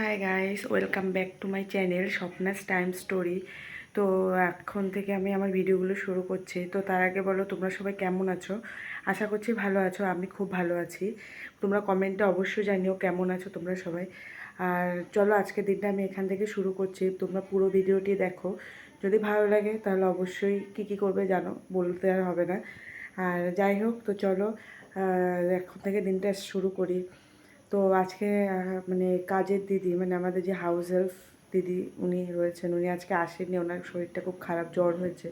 Hi guys welcome back to my channel Swapna's time story তো এখন থেকে আমি আমার ভিডিওগুলো শুরু করছি। তো তার আগে বলো, তোমরা সবাই কেমন আছো? আশা করছি ভালো আছো, আমি খুব ভালো আছি। তোমরা কমেন্টে অবশ্যই জানিও কেমন আছো তোমরা সবাই। আর চলো, আজকের দিনটা আমি এখান থেকে শুরু করছি। তোমরা পুরো ভিডিওটি দেখো। যদি ভালো লাগে, তাহলে অবশ্যই কী কী করবে জানো, বলতে আর হবে না। আর যাই হোক, তো চলো এখন থেকে দিনটা শুরু করি। তো আজকে মানে কাজের দিদি মানে আমাদের যে হাউস হেল্প দিদি উনি রয়েছেন, উনি আজকে আসেননি, ওনার শরীরটা খুব খারাপ, জ্বর হয়েছে।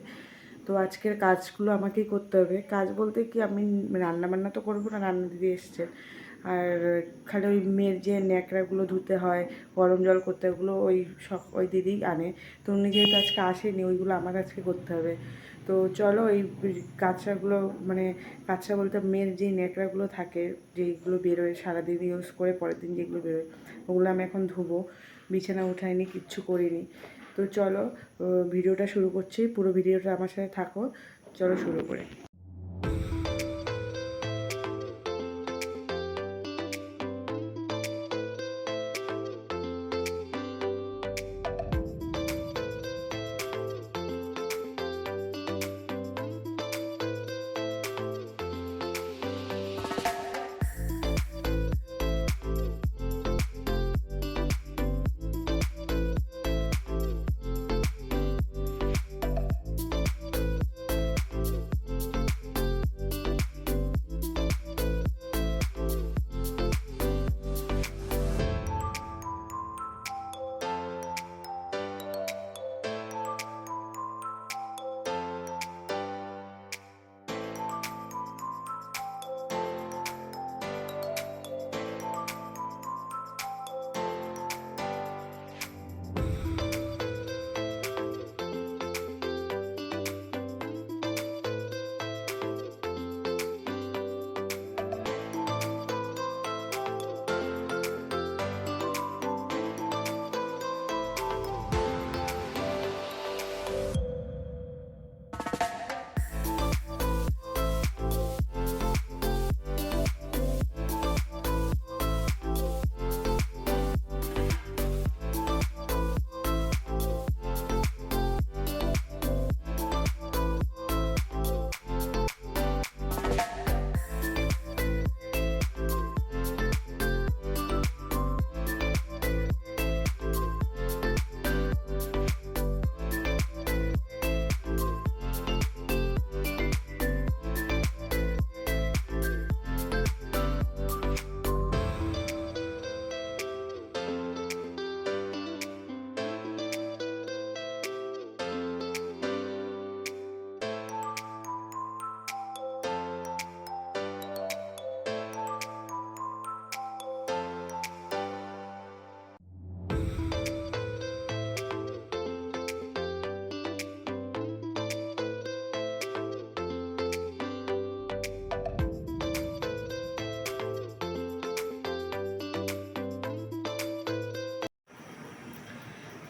তো আজকের কাজগুলো আমাকেই করতে হবে। কাজ বলতে কি, আমি রান্না বান্না তো করব না, রান্না দিদি এসছে। আর খালি ওই মেয়ের যে ন্যাকড়াগুলো ধুতে হয়, গরম জল করতে ওগুলো ওই সব ওই দিদি আনে। তো উনি যেহেতু আজকে আসেনি, ওইগুলো আমার আজকে করতে হবে। তো চলো এই কাঁচাগুলো মানে কাঁচা বলতে মেয়ের যে নেটওয়ার্কগুলো থাকে যেগুলো বেরোয়, সারাদিন ইউজ করে পরের দিন যেগুলো বেরোয়, ওগুলো আমি এখন ধুবো। বিছানা উঠাইনি, কিচ্ছু করিনি। তো চলো ভিডিওটা শুরু করছি, পুরো ভিডিওটা আমার সাথে থাকো, চলো শুরু করে।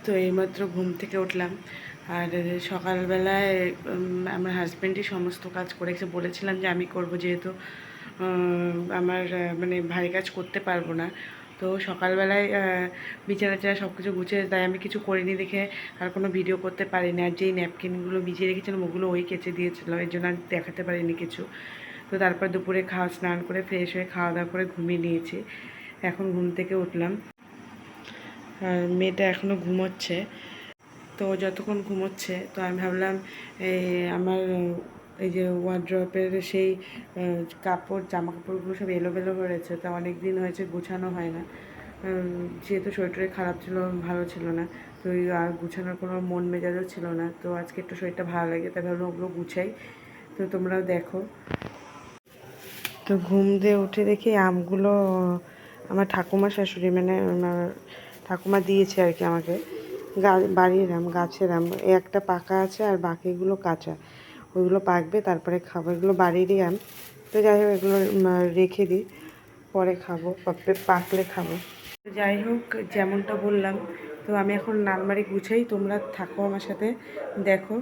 তো এইমাত্র ঘুম থেকে উঠলাম। আর সকালবেলায় আমার হাজব্যান্ডই সমস্ত কাজ করেছে। বলেছিলাম যে আমি করব যেহেতু আমার মানে ভারী কাজ করতে পারব না। তো সকালবেলায় বিছানা টিছানা সব কিছু গুছিয়ে, তাই আমি কিছু করিনি দেখে আর কোনো ভিডিও করতে পারিনি। আর যেই ন্যাপকিনগুলো ভিজিয়ে রেখেছিলাম, ওগুলো ওই কেচে দিয়েছিল। এর জন্য আর দেখাতে পারিনি কিছু। তো তারপর দুপুরে খাওয়া, স্নান করে ফ্রেশ হয়ে খাওয়া দাওয়া করে ঘুমিয়ে নিয়েছি। এখন ঘুম থেকে উঠলাম। আর মেয়েটা এখনও ঘুমোচ্ছে। তো যতক্ষণ ঘুমোচ্ছে, তো আমি ভাবলাম আমার এই যে ওয়ার্ড্রপের সেই কাপড় জামা কাপড়গুলো সব এলোমেলো হয়ে রয়েছে। তা অনেক দিন হয়েছে, গুছানো হয় না। যেহেতু শরীরটা খারাপ ছিল, ভালো ছিল না। তো আর গুছানোর কোনো মন মেজাজও ছিল না। তো আজকে একটু শরীরটা ভালো লাগে, তাই ভাবলাম ওগুলো গুছাই। তো তোমরাও দেখো। তো ঘুম দিয়ে উঠে দেখি আমগুলো, আমার ঠাকুমা শাশুড়ি মানে আমার ঠাকুমা দিয়েছে আর কি আমাকে। বাড়ির আম গাছের আম একটা পাকা আছে আর বাকিগুলো কাঁচা। ওইগুলো পাকবে, তারপরে খাব। এগুলো বাড়িরই আম। তো যাই হোক, এগুলো রেখে দিই। পরে খাব পাকলে- খাব। তো যাই হোক, যেমনটা বললাম, তো আমি এখন নালমারি গুছাই। তোমরা থাকো আমার সাথে, দেখো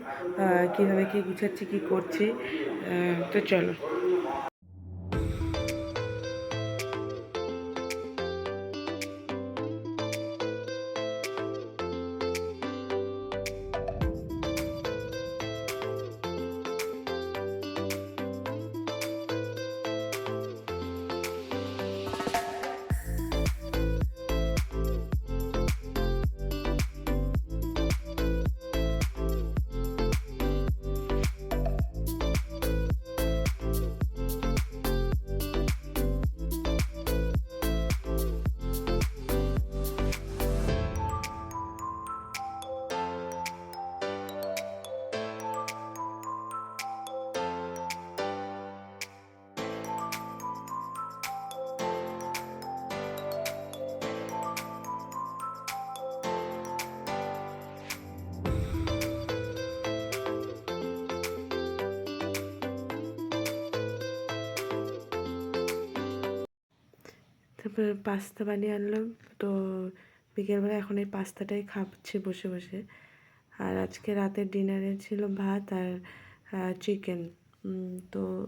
কীভাবে কী গুছাচ্ছি, কী করছি। তো চলো। পা- পাস্তা বানিয়ে আনলাম। তো বিকেলবেলা এখন এই পাস্তাটাই খাচ্ছি বসে বসে। আর আজকে রাতের ডিনারে ছিল ভাত আর চিকেন তো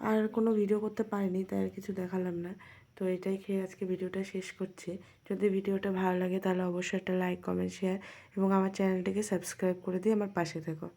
আর কোনো ভিডিও করতে পারিনি, তাই আর কিছু দেখালাম না। তো এটাই খেয়ে আজকে ভিডিওটা শেষ করছি। যদি ভিডিওটা ভালো লাগে তাহলে অবশ্যই একটা লাইক কমেন্ট শেয়ার এবং আমার চ্যানেলটিকে সাবস্ক্রাইব করে দিয়ে আমার পাশে থেকো।